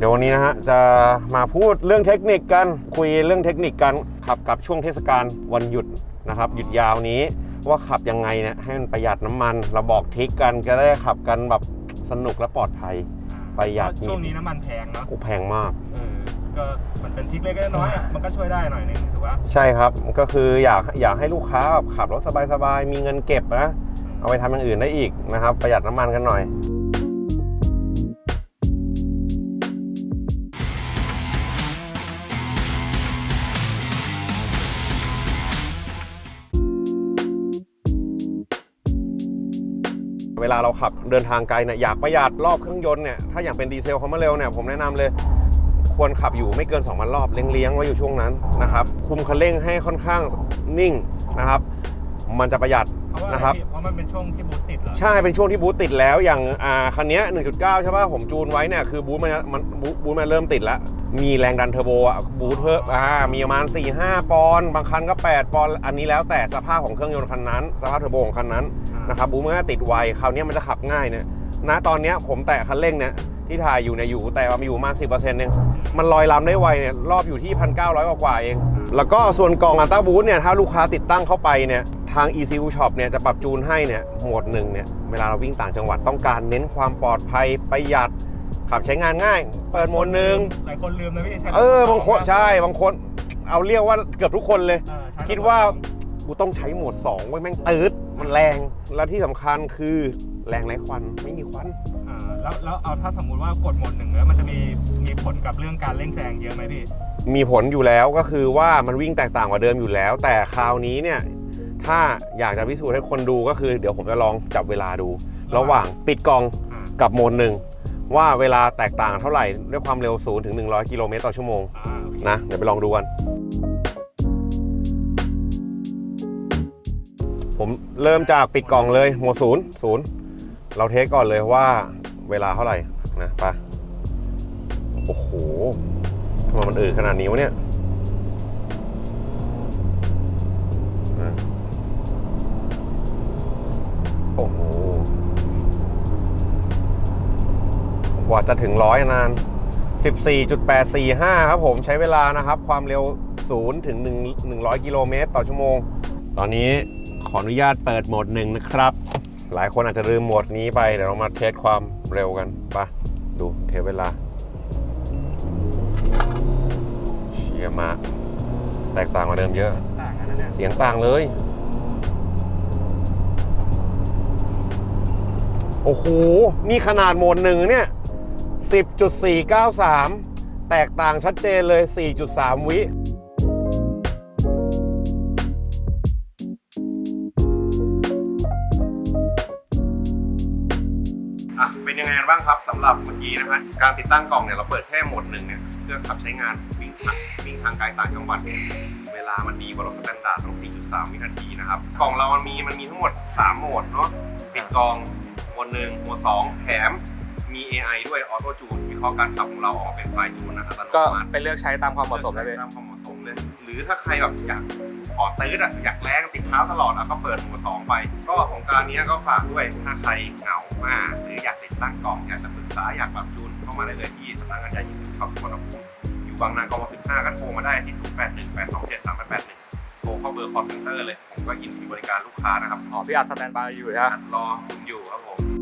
เดี๋ยววันนี้นะฮะจะมาพูดเรื่องเทคนิคกันคุยเรื่องเทคนิคกันขับกับช่วงเทศกาลวันหยุดนะครับหยุดยาวนี้ว่าขับยังไงเนี่ยให้มันประหยัดน้ำมันเราบอกทริกกันก็ได้ขับกันแบบสนุกและปลอดภัยประหยัดช่วงนี้น้ำมันแพงเนาะโอ้แพงมากเออก็มันเป็นทริกเล็กๆน้อยๆอะมันก็ช่วยได้หน่อยนึงถือว่าใช่ครับก็คืออยากอยากให้ลูกค้าแบบขับรถสบายๆมีเงินเก็บนะเอาไปทำอย่างอื่นได้อีกนะครับ ประหยัดน้ำมันกันหน่อย เวลาเราขับเดินทางไกลเนี่ยอยากประหยัดรอบเครื่องยนต์เนี่ยถ้าอย่างเป็นดีเซลคอมเมอร์เร็วเนี่ยผมแนะนำเลย ควรขับอยู่ไม่เกิน 2,000 รอบเลี้ยงๆไว้อยู่ช่วงนั้นนะครับคุมคันเร่งให้ค่อนข้างนิ่งนะครับ มันจะประหยัดเพราะว่านะครับ เพราะมันเป็นช่วงที่บูทติดเหรอใช่เป็นช่วงที่บูทติดแล้วอย่างอ่าคันเนี้ย1.9 ใช่ป่ะผมจูนไว้เนี่ยคือบูทมันมันบูทบูทมันเริ่มติดแล้ว มีแรงดันเทอร์โบอะบูทเพิ่มอ่ามีประมาณ 4-5 ปอนด์บางคันก็ 8 ปอนด์อันนี้แล้วแต่สภาพของเครื่องยนต์คันนั้น สภาพเทอร์โบของคันนั้นนะครับบูมมันก็ติดไวคราวเนี้ยมันจะขับง่ายเนี่ยณตอนเนี้ยผมแตะคันเร่งเนี่ยที่ถ่ายอยู่เนี่ยอยู่แต่ว่ามีอยู่ประมาณ10%เองมันลอยลำได้ไวเนี่ยรอบอยู่ที่1,900กว่ากว่าๆเอง แล้วก็ส่วนกล่องอัลต้าบูทเนี่ยถ้าลูกค้าติดตั้งเข้าไปเนี่ย ทาง ECU Shop เนี่ยจะปรับจูนให้เนี่ยโหมดหนึ่งเนี่ยเวลาเราวิ่งต่างจังหวัดต้องการเน้นความปลอดภัยประหยัดขับใช้งานง่าย เปิดโหมดหนึ่งหลายคนลืมนะพี่ใช้เออบางคนใช่บางคน เอาเรียกว่าเกือบทุกคนเลยเออใช้คิดว่ากูต้องใช้โหมด2ไว้ยแม่งตืดมันแรง และที่สำคัญคือแรงไร้ควันไม่มีควันอ่าแล้วแล้วเอาถ้าสมมุติว่ากดโหมดหนึ่งแล้วมันจะมีมีผลกับเรื่องการเร่งแซงเยอะไหมพี่มีผลอยู่แล้วก็คือว่ามันวิ่งแตกต่างกว่าเดิมอยู่แล้ว แต่คราวนี้เนี่ย ถ้าอยากจะพิสูจน์ให้คนดูก็คือเดี๋ยวผมจะลองจับเวลาดู ระหว่างปิดกล่องอ่ากับโหมดหนึ่งว่าเวลาแตกต่างเท่าไหร่ด้วยความเร็ว0ถึง100 กิโลเมตรต่อชั่วโมงอ่าโอเคนะเดี๋ยวไปลองดูกัน ผมเริ่มจากปิดกล่องเลยโหมดศูนย์ศูนย์เราเทสก่อนเลยว่าเวลาเท่าไหร่นะไปะโอ้โหทำไมมันอืดขนาดนี้วะเนี่ย กว่าจะถึงร้อยนาน 14.845 ครับผมใช้เวลานะครับ ความเร็ว 0 ถึง 1 100 กิโลเมตรต่อชั่วโมง ตอนนี้ขออนุญาตเปิดโหมดหนึ่งนะครับ หลายคนอาจจะลืมโหมดนี้ไป เดี๋ยวเรามาเทสความเร็วกันไปะดูเทสเวลา เชียร์มา แตกต่างกว่าเดิมเยอะ ต่างกันนะเนี่ยเสียงต่างเลย โอ้โห นี่ขนาดโหมดหนึ่งเนี่ย 10.493 แตกต่างชัดเจนเลย 4.3 วิอะเป็นยังไงบ้างครับสำหรับเมื่อกี้นะฮะการติดตั้งกล่องเนี่ยเราเปิดแค่โหมดหนึ่งเนี่ยเพื่อขับใช้งานวิ่งทางวิ่งทางไกลต่างจังหวัดเนี่ยเวลามันดีกว่ารถสแตนดาร์ดต้ง 4.3 วินาทีนะครับกล่องเรามันมีมันมีทั้งหมด 3 โหมดเนาะปิดกล่องโหมดหนึ่งโหมดสองแถม มี AI ด้วยออโต้จูนวิเคราะห์การขับของเราออกมาเป็นไฟล์จูนนะอัตโนก็มัติไปเลือกใช้ตามความเหมาะสมได้เลยตามความเหมาะสมเลย หรือถ้าใครแบบอยากขอตื้ดอะอยากแรงติดเท้าตลอดอะก็เปิดโหมดสองไป ก็สงกรารนี้ก็ฝากด้วยถ้าใครเหงามาก หรืออยากติดตั้งกล่องอยากจะปรึกษาอยากปรับจูนเข้ามาได้เลยที่สำนักงานใหญ่ยี่สิบช็อปสุวรรณภูมิอยู่บางนากม15ก็โทรมาได้ที่ 0 8 1 8 2 7 3 8 1โทรเข้าเบอร์ call center เลยผมก็ยินดีบริการลูกค้านะครับ อ๋อพี่อัดสแตนบายอยู่ใช่ไหมรอคุณอยู่ครับผม